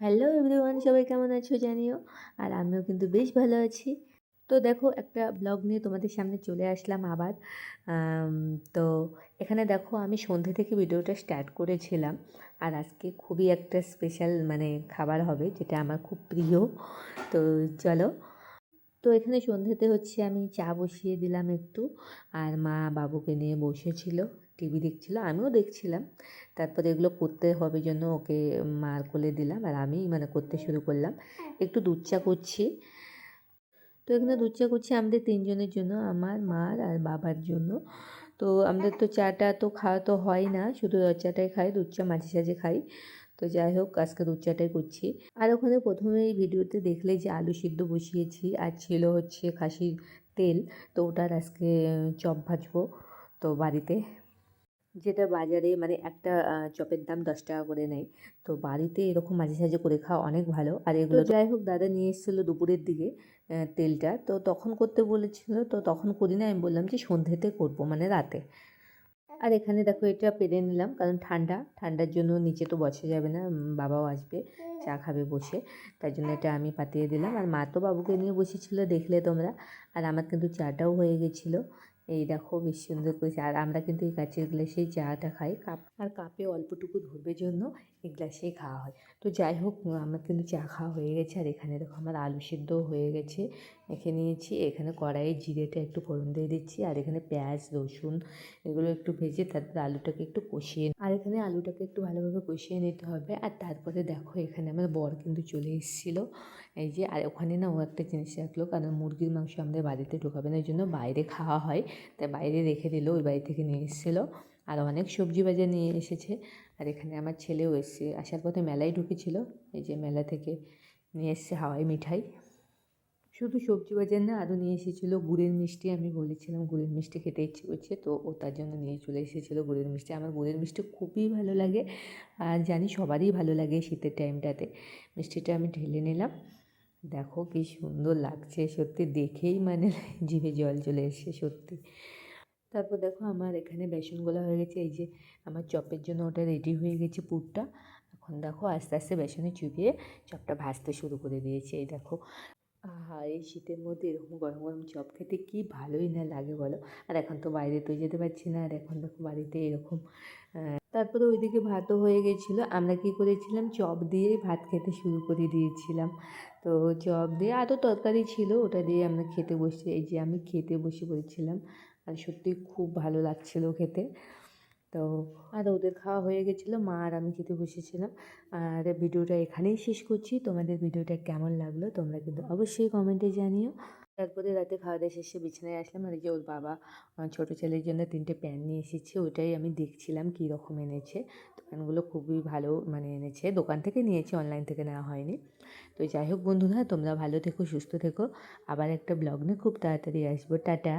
Hello everyone সবাই কেমন আছো জানিও? আর আমিও কিন্তু বেশ ভালো আছি। তো দেখো, একটা ব্লগ নিয়ে তোমাদের সামনে চলে আসলাম আবার। তো এখানে দেখো, আমি সন্ধে থেকে ভিডিওটা স্টার্ট করেছিলাম। আর আজকে খুবই একটা স্পেশাল মানে খাবার হবে, যেটা আমার খুব প্রিয়। তো চলো। তো এখানে সন্ধ্যেতে হচ্ছে আমি চা বসিয়ে দিলাম একটু। আর মা বাবুকে নিয়ে বসেছিল। টিভি দেখছিল আমিও দেখছিলাম। তারপরে এগুলো করতে হবে জন্য ওকে মার কোলে দিলাম আর আমি মানে করতে শুরু করলাম। একটু দুধ চা করছি। তো এখানে দুধ চা করছি আমাদের তিনজনের জন্য আমার মার আর বাবার জন্য। তো আমাদের তো চাটা তো খাওয়া তো হয় না শুধু রদ চাটাই খাই দুধ চা মাঝে সাঝে খাই। তো যাই হোক আজকে দুধ চাটাই করছি। আর ওখানে প্রথমে এই ভিডিওতে দেখলে যে আলু সিদ্ধ বসিয়েছি আর ছিল হচ্ছে খাসির তেল তো ওটার আজকে চপ ভাজবো। তো বাড়িতে যেটা বাজারে মানে একটা চপের দাম দশ টাকা করে নেয়। তো বাড়িতে এরকম মাঝে সাঝে করে খাওয়া অনেক ভালো। আর এগুলো যাই হোক দাদা নিয়ে এসেছিল দুপুরের দিকে তেলটা। তো তখন করতে বলেছিল তো তখন করি না আমি বললাম যে সন্ধ্যেতে করব মানে রাতে। আর এখানে দেখো এটা পেরে নিলাম কারণ ঠান্ডা। ঠান্ডার জন্য নিচে তো বসা যাবে না বাবাও আসবে চা খাবে বসে। তাই জন্য এটা আমি পাতিয়ে দিলাম। আর মা তো বাবুকে নিয়ে বসেছিল দেখলে তোমরা। আর আমার কিন্তু চাটাও হয়ে গেছিল। এই দেখো বেশ সুন্দর করেছে। আর আমরা কিন্তু এই কাচের গ্লাসেই চাটা খাই। কাপ আর কাপে অল্পটুকু ধরবে জন্য এই গ্লাসেই খাওয়া হয়। তো যাই হোক আমার কিন্তু চা খাওয়া হয়ে গেছে। আর এখানে দেখো আমার আলু সিদ্ধ হয়ে গেছে। মেখে নিয়েছি। এখানে কড়াইয়ে জিরেটা একটু ফোড়ন দিয়ে দিচ্ছি। আর এখানে পেঁয়াজ, রসুন এগুলো একটু ভেজে তারপরে আলুটাকে একটু কষিয়ে আর এখানে আলুটাকে একটু ভালোভাবে কষিয়ে নিতে হবে। আর তারপরে দেখো এখানে আমার বর কিন্তু চলে এসেছিল। এই যে, আর ওখানে না ও একটা জিনিস রাখল। কারণ মুরগির মাংস আমাদের বাড়িতে ঢোকাবে না জন্য বাইরে খাওয়া হয়। তাই বাইরে রেখে দিল, ওই বাড়ি থেকে নিয়ে এসেছিল। আর অনেক সবজি বাজার নিয়ে এসেছে। আর এখানে আমার ছেলেও এসছে। আসার পথে মেলায় ঢুকেছিল। এই যে মেলা থেকে নিয়ে এসছে হাওয়াই মিঠাই। শুধু সবজি বাজার না, আরও নিয়ে এসেছিল গুড়ের মিষ্টি। আমি বলেছিলাম গুড়ের মিষ্টি খেতে ইচ্ছে করছে, তো ও তার জন্য নিয়ে চলে এসেছিল গুড়ের মিষ্টি। আমার গুড়ের মিষ্টি খুবই ভালো লাগে। আর জানি সবারই ভালো লাগে শীতের টাইমটাতে মিষ্টিটা আমি ঢেলে নিলাম। দেখো কি সুন্দর লাগছে, সত্যি দেখেই মানে জিভে জল চলে এসছে, সত্যি। তারপর দেখো আমার এখানে বেসনগুলো হয়ে গেছে, এই যে আমার চপের জন্য ওটা রেডি হয়ে গেছে পুরটা। এখন দেখো আস্তে আস্তে বেসনে চুবিয়ে চপটা ভাজতে শুরু করে দিয়েছে, এই দেখো। আহা, এই শীতের মধ্যে এরকম গরম গরম চপ খেতে কি ভালোই না লাগে বলো। আর এখন তো বাইরে তো যেতে পারছি না, আর এখন দেখো বাড়িতে এরকম তারপরে ওইদিকে ভাতও হয়ে গেছিল। আমরা কি করেছিলাম? চপ দিয়ে ভাত খেতে শুরু করে দিয়েছিলাম। তো চপ দিয়ে আরও তরকারি ছিল, ওটা দিয়ে আমরা খেতে বসে, এই যে আমি খেতে বসে পড়েছিলাম। আর সত্যি খুব ভালো লাগছিল খেতে। তো আর ওদের খাওয়া হয়ে গেছিল, মা আর আমি খেতে বসেছিলাম। আর ভিডিওটা এখানেই শেষ করছি। তোমাদের ভিডিওটা কেমন লাগল তোমরা কিন্তু অবশ্যই কমেন্টে জানিও। তারপরে রাতে খাওয়া দাওয়া শেষে বিছানায় আসলাম। আর যে ওর বাবা ছোট ছেলের জন্য তিনটে প্যান্ট নিয়ে এসেছে। ওটাই আমি দেখছিলাম কী রকম এনেছে। দোকানগুলো খুবই ভালো মানে এনেছে। দোকান থেকে নিয়েছি, অনলাইন থেকে নেওয়া হয়নি। তো যাই হোক বন্ধুরা, তোমরা ভালো থেকো, সুস্থ থেকো। আবার একটা ব্লগ নিয়ে খুব তাড়াতাড়ি আসব। টাটা!